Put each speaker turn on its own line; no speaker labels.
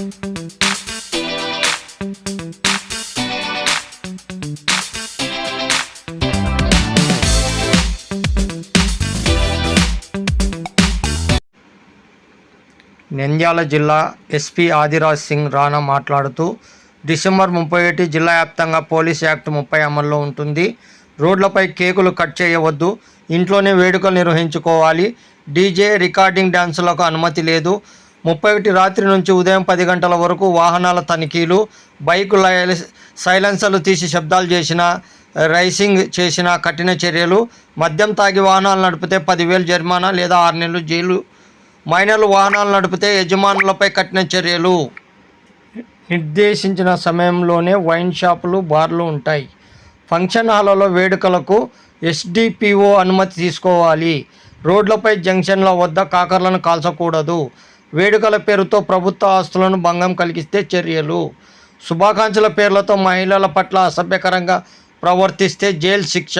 నంద్యాల జిల్లా ఎస్పీ ఆదిరాజ్ సింగ్ రాణా మాట్లాడుతూ డిసెంబర్ ముప్పై ఒకటి జిల్లా వ్యాప్తంగా పోలీస్ యాక్ట్ ముప్పై అమల్లో ఉంటుంది. రోడ్లపై కేకులు కట్ చేయవద్దు. ఇంట్లోనే వేడుకలు నిర్వహించుకోవాలి. డీజే రికార్డింగ్ డ్యాన్సులకు అనుమతి లేదు. ముప్పై ఒకటి రాత్రి నుంచి ఉదయం పది గంటల వరకు వాహనాల తనిఖీలు బైకు లై- సైలెన్సర్లు తీసి శబ్దాలు చేసిన రైసింగ్ చేసిన కఠిన చర్యలు మద్యం తాగి వాహనాలు నడిపితే పదివేలు జరిమానా లేదా ఆరు నెలలు జైలు మైనర్లు వాహనాలు నడిపితే యజమానులపై కఠిన చర్యలు. నిర్దేశించిన సమయంలోనే వైన్ షాపులు బార్లు ఉంటాయి. ఫంక్షన్ హాల్లో వేడుకలకు ఎస్డిపిఓ అనుమతి తీసుకోవాలి. రోడ్లపై జంక్షన్ల వద్ద కాకర్లను కాల్చకూడదు. వేడుకల పేరుతో ప్రభుత్వ ఆస్తులను భంగం కలిగిస్తే చర్యలు. శుభాకాంక్షల పేర్లతో మహిళల పట్ల అసభ్యకరంగా ప్రవర్తిస్తే జైలు శిక్ష.